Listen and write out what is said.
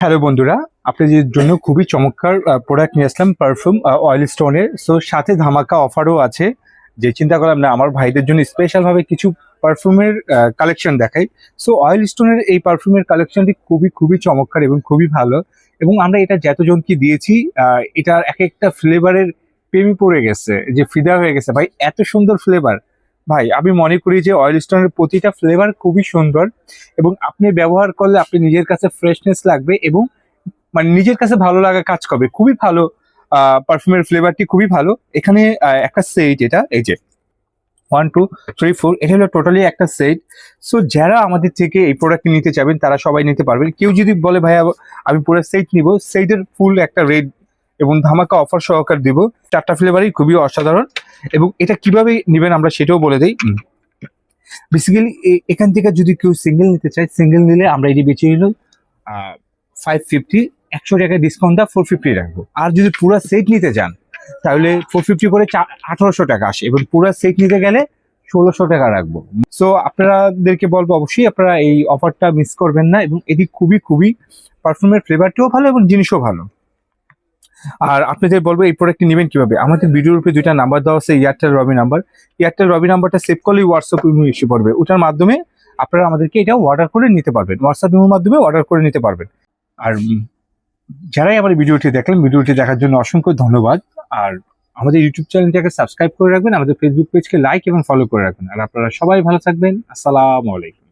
Hello বন্ধুরা, আপনাদের জন্য খুবই চমৎকার প্রোডাক্ট নিয়ে আসলাম পারফিউম অয়েল স্টোনের সো সাথে ধামাকা অফারও আছে। যে চিন্তা করলাম না, আমার ভাইদের জন্য স্পেশাল ভাবে কিছু পারফিউমের কালেকশন দেখাই। সো অয়েল স্টোনের এই পারফিউমের কালেকশনটি খুবই খুবই চমৎকার এবং খুবই ভালো। এবং আমরা এটা যতজনকে দিয়েছি এটার এক একটা ফ্লেভারের প্রেমে পড়ে গেছে, যে ফিদা হয়ে গেছে। ভাই, এত সুন্দর ফ্লেভার ভাই, আমি মনে করি যে অয়েল স্টোনের প্রতিটা ফ্লেভার খুবই সুন্দর এবং আপনি ব্যবহার করলে আপনি নিজের কাছে ফ্রেশনেস লাগবে এবং মানে নিজের কাছে ভালো লাগা কাজ করবে। খুবই ভালো পারফিউমের ফ্লেভারটি খুবই ভালো। এখানে একটা সেট এটা, এই যে ওয়ান টু থ্রি ফোর এটা হলো টোটালি একটা সেট সো যারা আমাদের থেকে এই প্রোডাক্ট নিতে চাবেন তারা সবাই নিতে পারবেন। কেউ যদি বলে ভাই আমি পুরো সেট নিব। সেটের ফুল একটা রেড এবং ধামাকা অফার সহকার দিব। চারটা ফ্লেভারই খুবই অসাধারণ। এবং এটা কীভাবে নেবেন আমরা সেটাও বলে দিই। বেসিক্যালি এখান থেকে যদি কেউ সিঙ্গেল নিতে চায় সিঙ্গেল নিলে আমরা এটি বেঁচে নিল ফাইভ ফিফটি একশো টাকা ডিসকাউন্ট দা ফোর ফিফটি রাখব। আর যদি পুরো সেট নিতে চান তাহলে ফোর ফিফটি করে আঠারোশো টাকা আসে। এবং পুরো সেট নিতে গেলে ষোলোশো টাকা রাখব। সো আপনাদেরকে বলব অবশ্যই আপনারা এই অফারটা মিস করবেন না। এবং এটি খুবই খুবই পারফিউমের ফ্লেভারটিও ভালো এবং জিনিসও ভালো। আর আপনাদের বলব এই প্রোডাক্টটি নেবেন কীভাবে? আমাদের ভিডিওর উপরে দুইটা নাম্বার দেওয়া আছে Airtel Robi number Airtel Robi নাম্বারটা সেভ করলেই হোয়াটসঅ্যাপ ইমো এসে পড়বে। ওটার মাধ্যমে আপনারা আমাদেরকে এটা অর্ডার করে নিতে পারবেন। হোয়াটসঅ্যাপ ইমোর মাধ্যমে অর্ডার করে নিতে পারবেন। আর যারাই আমার ভিডিওটি দেখলেন ভিডিওটি দেখার জন্য অসংখ্য ধন্যবাদ। আর আমাদের ইউটিউব চ্যানেলটাকে সাবস্ক্রাইব করে রাখবেন, আমাদের ফেসবুক পেজকে লাইক এবং ফলো করে রাখবেন। আর আপনারা সবাই ভালো থাকবেন। আসসালামু আলাইকুম।